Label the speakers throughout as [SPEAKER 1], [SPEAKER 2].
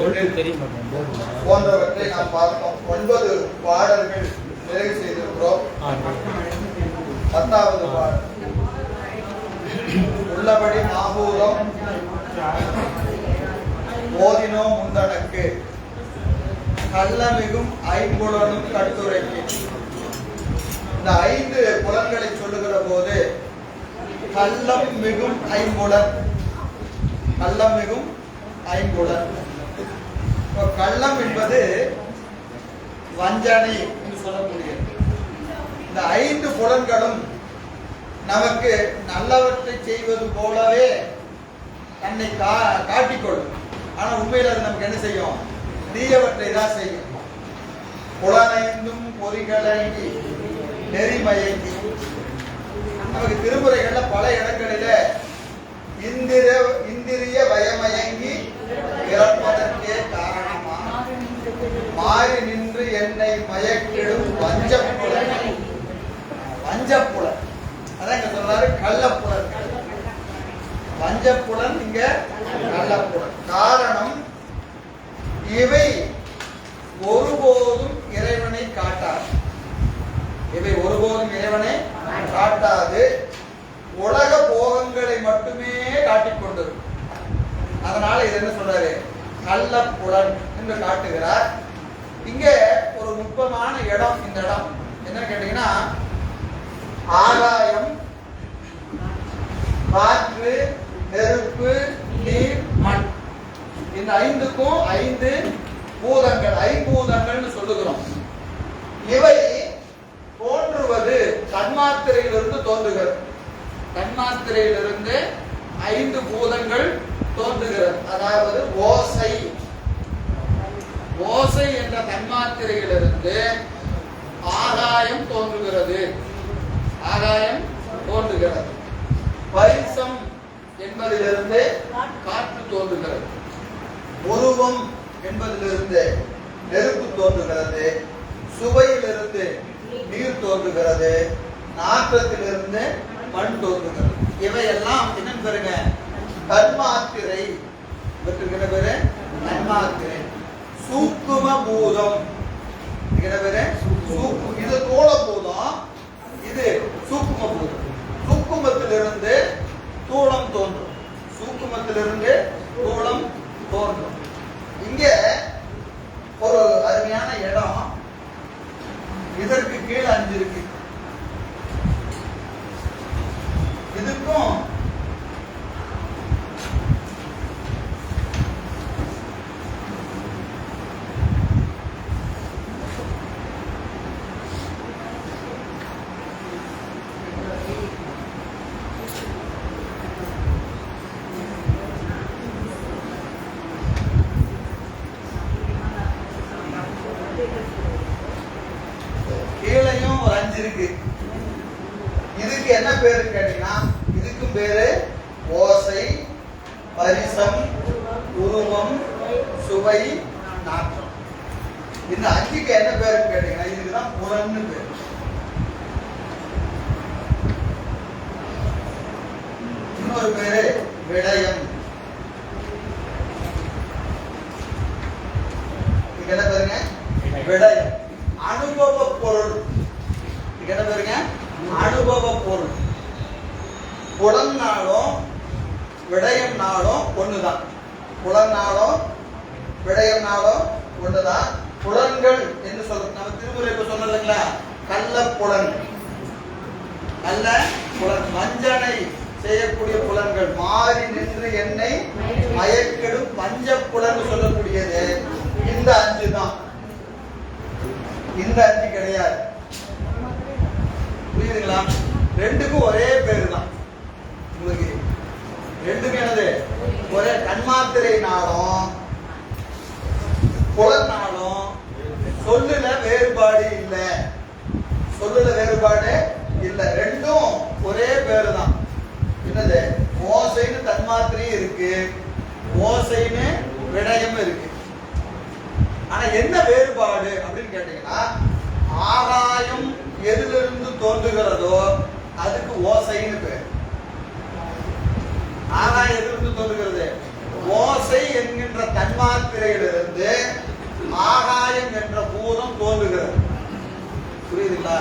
[SPEAKER 1] தொழில் போன்றவற்றை நாம் பார்த்தோம் ஒன்பது பாடல்கள் நிறைவு செய்திருக்கிறோம். பத்தாவது பாடல். உள்ளபடி நாகூரம் ஓதினோ முந்தனக்கு. கள்ளமிகும் ஐம்புலனும் கட்டுரைக்கு. இந்த ஐந்து புலன்களை சொல்லுகிற போது கள்ளம் மிகும் ஐம்புலன். கள்ளம் மிகும் ஐம்புலன். இப்போ கள்ளம் என்பது வஞ்சனை என்று சொல்லக்கூடியது. இந்த ஐந்து புலன்களும் நமக்கு நல்லவற்றை செய்வது போலவே தன்னை கா காட்டிக்கொள்ளும். ஆனா உண்மையில் அது நமக்கு என்ன செய்யும்? தீயவற்றை தான் செய்யும். புலனைந்தும் பொறிகளங்கி நெறிமயங்கி நமக்கு திருமுறைகள்ல பல இடங்களில இந்திர இந்திரிய வயமயங்கி இறப்பதற்கே காரணமா? மாறி நின்று என்னை மயக்கிடும் வஞ்சப்புல வஞ்சப்புலன். அதான் இங்க சொல்றாரு கள்ளப்புலன். வஞ்சப்புலன் இங்க கள்ளப்புலன். காரணம் இவை ஒருபோதும் இறைவனை காட்டாது. இவை ஒருபோதும் இறைவனை காட்டாது. உலக குணங்களை மட்டுமே காட்டிக் அதனால இது என்ன சொல்றாரு? கள்ளப்புலன் என்று காட்டுகிறார். இங்க ஒரு நுட்பமான இடம் இந்த இடம். என்ன கேட்டீங்கன்னா ஆகாயம் காற்று நெருப்பு நீர் மண். இந்த ஐந்துக்கும் ஐந்து பூதங்கள் ஐம்பூதங்கள்னு சொல்லுகிறோம். இவை தோன்றுவது தன்மாத்திரையிலிருந்து தோன்றுகிறது. தன்மாத்திரையிலிருந்து ஐந்து பூதங்கள் தோன்றுகிறது. அதாவது ஓசை. ஓசை என்ற தன்மாத்திரையிலிருந்து ஆகாயம் தோன்றுகிறது. ஆகாயம் தோன்றுகிறது. பரிசம் என்பதிலிருந்து காற்று தோன்றுகிறது. உருவம் என்பதிலிருந்து நெருப்பு தோன்றுகிறது. சுவையிலிருந்து நீர் தோன்றுகிறது. நாற்றத்திலிருந்து மண் தோன்றுகிறது இவையெல்லாம் என்னன்னு பாருங்க தன்மாத்திரை. இவற்றுக்கு என்ன பேரு தன்மாத்திரை. சூக்கும பூதம். என்ன பேரு இது தோள பூதம். இது சூக்கும பூதம். சூக்குமத்திலிருந்து தூளம் தோன்றும். சூக்குமத்திலிருந்து தூளம் தோன்றும் இங்க ஒரு அருமையான இடம் இதற்கு கீழே அஞ்சு இருக்கு இதுக்கும் கீழையும் ஒரு அஞ்சு இருக்கு இதுக்கு என்ன பேரு கேட்டீங்கன்னா இதுக்கு பேரு ஓசை பரிசம் உருவம் சுவை நாற்றம் இந்த அஞ்சுக்கு என்ன பேரு கேட்டீங்கன்னா இதுக்கு தான் புலன்னு பேரு. இன்னொரு பேரு விடயம். என்ன பேருங்க? விடயம். அனுபவ பொருள். என்ன பேருங்க? அனுபவ பொருள். புலன்னாலும் விடயம்னாலும் ஒண்ணுதான். புலன்னாலும் விடயம்னாலும் ஒண்ணுதான் புலன்கள் என்று சொல்றோம் நம்ம திருமுறை இப்ப சொன்னதுங்களா? கள்ள புலன். கள்ள புலன். வஞ்சனை செய்யக்கூடிய புலன்கள். மாறி நின்று என்னை மயக்கிடும் பஞ்ச புலன் சொல்லக்கூடியது. இந்த அஞ்சு தான் இந்த அஞ்சு கிடையாது புரியுதுங்களா ரெண்டுக்கும் ஒரே பேரு தான் உங்களுக்கு ரெண்டுக்கும் என்னது ஒரே கண்மாத்திரை நாளும் புலனாலும் சொல்லுல வேறுபாடு இல்லை. சொல்லுல வேறுபாடு இல்லை. ரெண்டும் ஒரே பேரு தான் என்னது? ஓசைன்னு தன்மாத்திரையும் இருக்கு. ஓசைன்னு விடயம் இருக்கு. ஆனா என்ன வேறுபாடு அப்படின்னு கேட்டீங்கன்னா ஆகாயம் எதிலிருந்து தோன்றுகிறதோ அதுக்கு ஓசைன்னு பேர். ஆகாயம் எதிலிருந்து தோன்றுகிறது? ஓசை என்கின்ற தன்மாத்திரையிலிருந்து ஆகாயம் என்ற பூதம் தோன்றுகிறது புரியுதுங்களா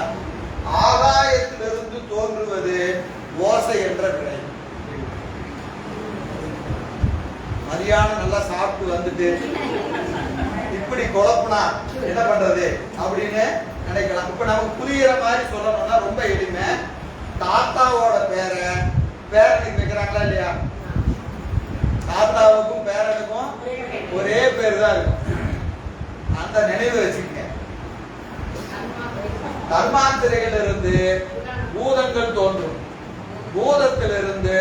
[SPEAKER 1] ஆகாயத்திலிருந்து தோன்றுவது ஓசை என்ற விடை. மதியானம் நல்லா சாப்பிட்டு வந்துட்டு இப்படி குழப்பினா என்ன பண்றது அப்படின்னு நினைக்கலாம். இப்ப நமக்கு புரியுற மாதிரி சொல்லணும்னா ரொம்ப எளிமை. தாத்தாவோட பேரை பேரனுக்கு வைக்கிறாங்களா இல்லையா? தாத்தாவுக்கும் பேரனுக்கும் ஒரே பேர் தான் இருக்கும். அந்த நினைவு வச்சுக்கங்க. தர்மாந்திரையிலிருந்து பூதங்கள் தோன்றும். பூதத்திலிருந்து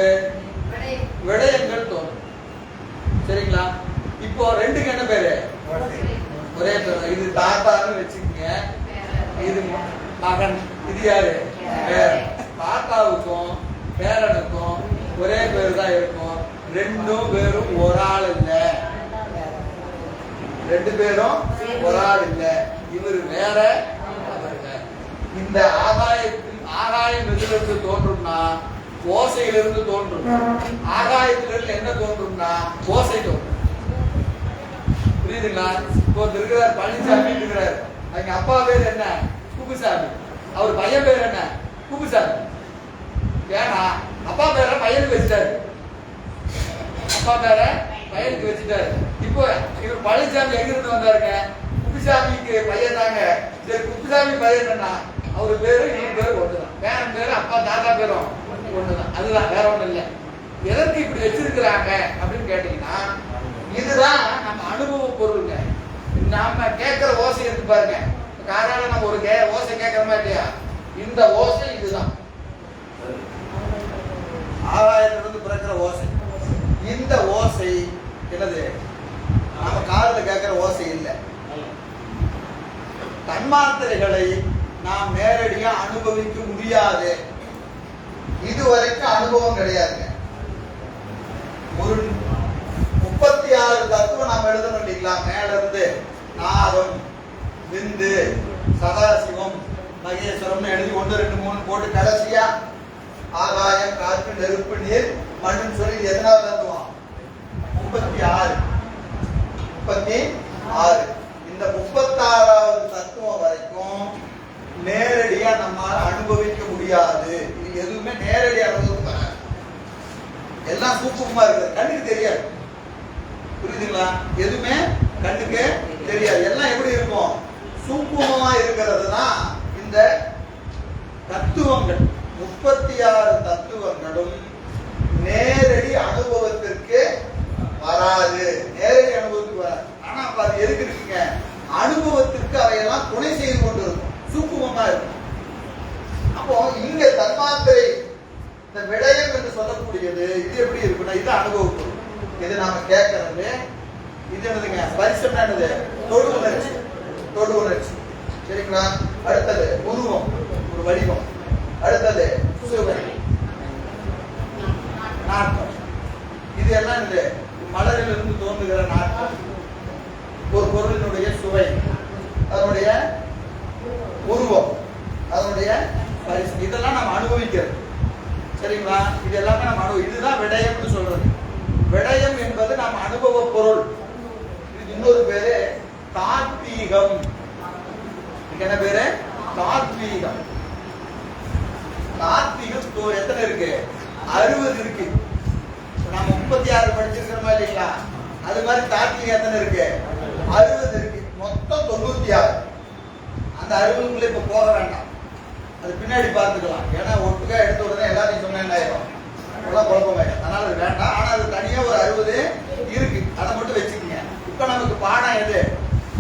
[SPEAKER 1] விடயங்கள் தோன்றும். சரிங்களா? இப்போ ரெண்டுக்கு என்ன பேரு? ஒரே பேர். இது தாத்தான்னு வச்சுக்கங்க. இது மகன். இது யாரு? பேரன். தாத்தாவுக்கும் பேரனுக்கும் ஒரே பேர் தான் இருக்கும். ரெண்டும் பேரும் ஒரு ஆள் இல்ல. ரெண்டு பேரும் ஒரு ஆள் இல்ல. இவர் வேற. இந்த ஆகாயத்தில் ஆகாயம் எதிலிருந்து தோன்றும்னா ஓசையிலிருந்து தோன்றும். ஆகாயத்திலிருந்து என்ன தோன்றும்னா ஓசை தோன்றும். புரியுதுங்களா? இப்போ இருக்கிறார் பழனிசாமி இருக்கிறார் அவங்க அப்பா பேர் என்ன? குப்புசாமி. அவர் பையன் பேர் என்ன? குப்புசாமி. ஏன்னா அப்பா பேரை பையனுக்கு வச்சுட்டாரு. அப்பா பேரை பையனுக்கு வச்சுட்டாரு. இப்போ இவர் பழனிசாமி எங்க இருந்து வந்தாருங்க? குப்புசாமிக்கு பையன் தாங்க. சரி குப்புசாமி பையன் என்ன அவர் பேரு என் பேரு ஒன்றுதான் பேரன் பேரு அப்பா தாத்தா பேரும் ஒண்ணுதான். அதுதான் வேற ஒண்ணும் இல்லை. எதற்கு இப்படி வச்சிருக்கிறாங்க அப்படின்னு கேட்டீங்கன்னா இதுதான் நம்ம அனுபவ பொருளுங்க. நாம கேட்கிற ஓசை எடுத்து பாருங்க. காரால நம்ம ஒரு கே ஓசை கேட்கறோமா இல்லையா? இந்த ஓசை இதுதான். ஆகாயத்திலிருந்து பிறக்கிற ஓசை. இந்த ஓசை என்னது? நம்ம காதல கேட்கிற ஓசை இல்லை. தன்மாத்திரைகளை நாம் நேரடியா அனுபவிக்க முடியாது. இதுவரைக்கும் அனுபவம் கிடையாதுங்க. ஒரு முப்பத்தி ஆறு தத்துவம் நாம் எழுதணும் இல்லைங்களா? மேல இருந்து நாதம் விந்து சதாசிவம் மகேஸ்வரம்னு எழுதி ஒன்று ரெண்டு மூணு போட்டு கடைசியா ஆகாயம் காற்று நெருப்பு நீர் மண்ணுன்னு சொல்லி எதனால தத்துவம்? முப்பத்தி ஆறு முப்பத்தி ஆறு. இந்த முப்பத்தாறாவது தத்துவம் வரைக்கும் நேரடியா நம்மால் அனுபவிக்க முடியாது. இது எதுவுமே நேரடி அனுபவம் வராது. எல்லாம் சூக்குமமா இருக்குது கண்ணுக்கு தெரியாது. புரியுதுங்களா? எதுவுமே கண்ணுக்கு தெரியாது. எல்லாம் எப்படி இருக்கும்? சூக்குமமா இருக்கிறது தான் இந்த தத்துவங்கள். முப்பத்தி ஆறு தத்துவங்களும் நேரடி அனுபவத்திற்கு வராது. நேரடி அனுபவத்துக்கு வராது. ஆனா அப்ப அது எதுக்கு இருக்குங்க? அனுபவத்திற்கு அவையெல்லாம் துணை செய்து கொண்டு இருக்கும் இருக்கும் அப்போ இங்க தன்மாத்திரை இந்த விடயம் என்று சொல்லக்கூடியது இது எப்படி இருக்குன்னா இது அனுபவப்படும் இது நாம கேட்கறது இது என்னதுங்க? பரிசம் என்னது? தொடு உணர்ச்சி. தொடு உணர்ச்சி. சரிங்களா? அடுத்தது உருவம். ஒரு வடிவம். அடுத்தது சுவை. நாட்டம் இது எல்லாம் இந்த மலரிலிருந்து தோன்றுகிற நாட்டம் ஒரு பொருளினுடைய சுவை அதனுடைய உருவம் அதனுடைய பரிசு இதெல்லாம் நம்ம அனுபவிக்கிறது சரிங்களா இது எல்லாமே நம்ம அனுபவம் இதுதான் விடயம்னு சொல்றது விடயம் என்பது நம்ம அனுபவ பொருள் இது இன்னொரு பேரு தாத்வீகம் இதுக்கு என்ன பேரு தாத்வீகம் தாத்வீகம் தோ- எத்தனை இருக்கு. அறுபது இருக்கு. நம்ம முப்பத்தி ஆறு படிச்சிருக்கிறோமா இல்லைங்களா? அது மாதிரி தாக்கி எத்தனை இருக்கு? அறுபது இருக்கு. மொத்தம் தொண்ணூத்தி ஆறு. அந்த அறுபதுக்குள்ள இப்ப போக வேண்டாம். அது பின்னாடி பார்த்துக்கலாம். ஏன்னா ஒட்டுக்கா எடுத்த உடனே எல்லாத்தையும் சொன்னேன் என்ன அதெல்லாம் குழப்பமாயிடும் அதனால அது வேண்டாம். ஆனா அது தனியா ஒரு அறுபது இருக்கு. அதை மட்டும் வச்சுக்கோங்க. இப்ப நமக்கு பாடம் எது?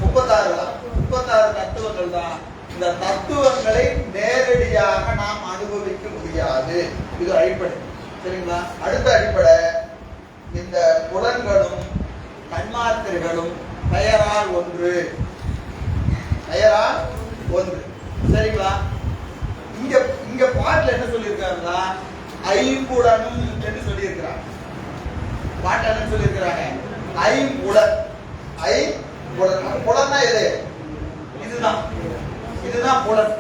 [SPEAKER 1] முப்பத்தாறு தான். முப்பத்தாறு தத்துவங்கள் தான். இந்த தத்துவங்களை நேரடியாக நாம் அனுபவிக்க முடியாது. இது அடிப்படை. சரிங்களா? அடுத்த அடிப்படை இந்த புலன்களும் தன்மாத்திரைகளும் பெயரால் ஒன்று. பெயரால் ஒன்று. சரிங்களா? இங்க இங்க பாட்டுல என்ன சொல்லியிருக்காருன்னா ஐம்புடனும் என்று சொல்லியிருக்கிறாங்க பாட்டு என்ன சொல்லியிருக்கிறாங்க? ஐம்புடன் ஐ புலன் புலன்னா எது? இதுதான். இதுதான் புலன்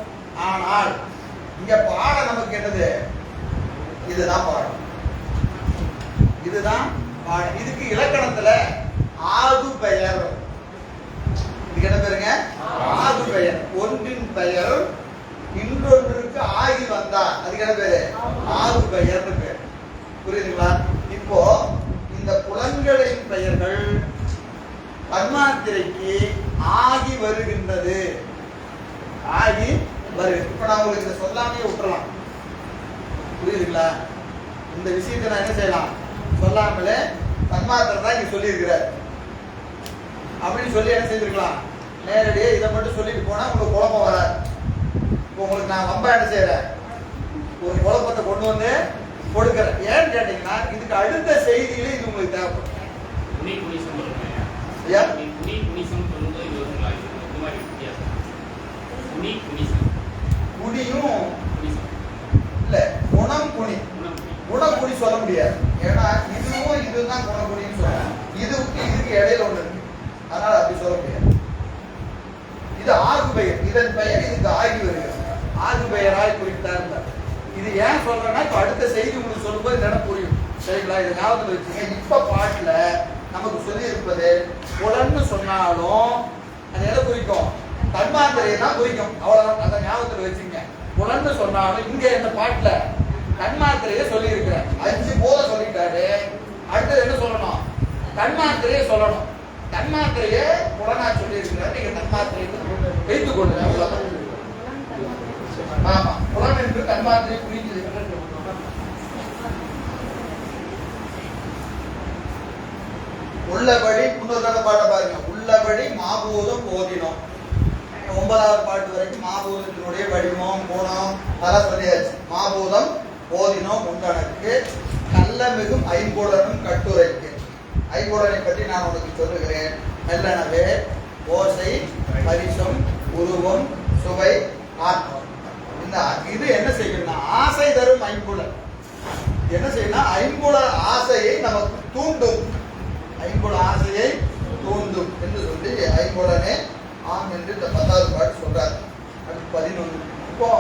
[SPEAKER 1] ஆனால் இங்க பாட நமக்கு என்னது? இதுதான் பாடம். இதுதான் பாடம். இதுக்கு இலக்கணத்துல ஆகு பெயர். இதுக்கு என்ன பேருங்க? ஆகு பெயர். ஒன்றின் பெயர் இன்னொன்றுக்கு ஆகி வந்தார். அதுக்கு என்ன பேரு? ஆகு பெயர்னு பேர். புரியுதுங்களா? இப்போ இந்த புலன்களின் பெயர்கள் கர்மாத்திரைக்கு ஆகி வருகின்றது. ஆகி வருகிறது இப்ப நான் உங்களுக்கு இதை சொல்லாமே விட்டுறலாம். புரியுதுங்களா? இந்த விஷயத்தை நான் என்ன செய்யலாம்? சொல்லாமலே தன்மாத்திரை தான் இங்க சொல்லியிருக்கிறார். அப்படின்னு சொல்லி என்ன செய்திருக்கலாம்? நேரடியாக இதை மட்டும் சொல்லிட்டு போனா உங்களுக்கு குழப்பம் வராது. இப்போ உங்களுக்கு நான் ரொம்ப என்ன செய்யறேன் ஒரு குழப்பத்தை கொண்டு வந்து கொடுக்குறேன். ஏன்னு கேட்டீங்கன்னா இதுக்கு அடுத்த செய்தியில இது உங்களுக்கு தேவைப்படும்.
[SPEAKER 2] துணி குனிசம் சொல்லுங்க
[SPEAKER 1] ஐயா?
[SPEAKER 2] துணி குனிசம் சொல்லும்போது இது வருங்களா இது இந்த மாதிரி வித்தியாசம் துணி குனிசம்
[SPEAKER 1] குடியும்
[SPEAKER 2] குனிசம்
[SPEAKER 1] இல்ல குணம் குனி
[SPEAKER 2] குணம்
[SPEAKER 1] சொல்ல முடியாது. ஏன்னா இதுவும் இதுதான் குணக்குடின்னு சொன்னேன் இதுக்கு இதுக்கு இடையில ஒண்ணு இருக்கு. அதனால அப்படி சொல்ல முடியாது. இது ஆகு பெயர். இதன் பெயர் இதுக்கு ஆகி வருகிறது. ஆகு பெயராய் குறித்தார் இருந்தார். இது ஏன் சொல்றேன்னா இப்ப அடுத்த செய்தி உங்களுக்கு சொல்லும்போது இந்த இடம் புரியும். சரிங்களா? இது ஞாபகத்தில் வச்சுங்க இப்ப பாட்டுல நமக்கு சொல்லி இருப்பது புலன்னு சொன்னாலும் அது எதை குறிக்கும்? தன்மாந்திரையை தான் குறிக்கும். அவ்வளவுதான். அந்த ஞாபகத்தில் வச்சுங்க புலன்னு சொன்னாலும் இங்க இந்த பாட்டுல தன்மாத்திரையை சொல்லி இருக்கிறேன் அஞ்சு போத சொல்லிட்டாரு. அடுத்தது என்ன சொல்லணும்? தன்மாத்திரையை சொல்லணும். தன்மாத்திரையே புலனா சொல்லி இருக்கிறார் நீங்க தன்மாத்திரையை வைத்துக் கொள்ளுங்க. ஆமா. புலன் என்று தன்மாத்திரை புரிஞ்சது உள்ளபடி இன்னொரு தடவை பாட்ட பாருங்க. உள்ளபடி மாபூதம் போதினோம். ஒன்பதாவது பாட்டு வரைக்கும் மாபூதத்தினுடைய வடிவம் குணம் அதெல்லாம் சொல்லியாச்சு. மாபூதம் ஓதினோம் உண்டனக்கு நல்லமிகும் ஐம்புலனும் கட்டுரைக்கு. ஐம்புலனை பற்றி நான் உனக்கு சொல்லுகிறேன். மெல்லனவே ஓசை பரிசம் உருவம் சுவை ஆத்மம் இந்த இது என்ன செய்யணும்னா ஆசை தரும் ஐம்புலன் என்ன செய்யணும்னா ஐம்புல ஆசையை நமக்கு தூண்டும். ஐம்புல ஆசையை தூண்டும் என்று சொல்லி ஐம்புலனே ஆம் என்று இந்த பத்தாவது பாட்டு சொல்றாரு. அது பதினொன்று. இப்போ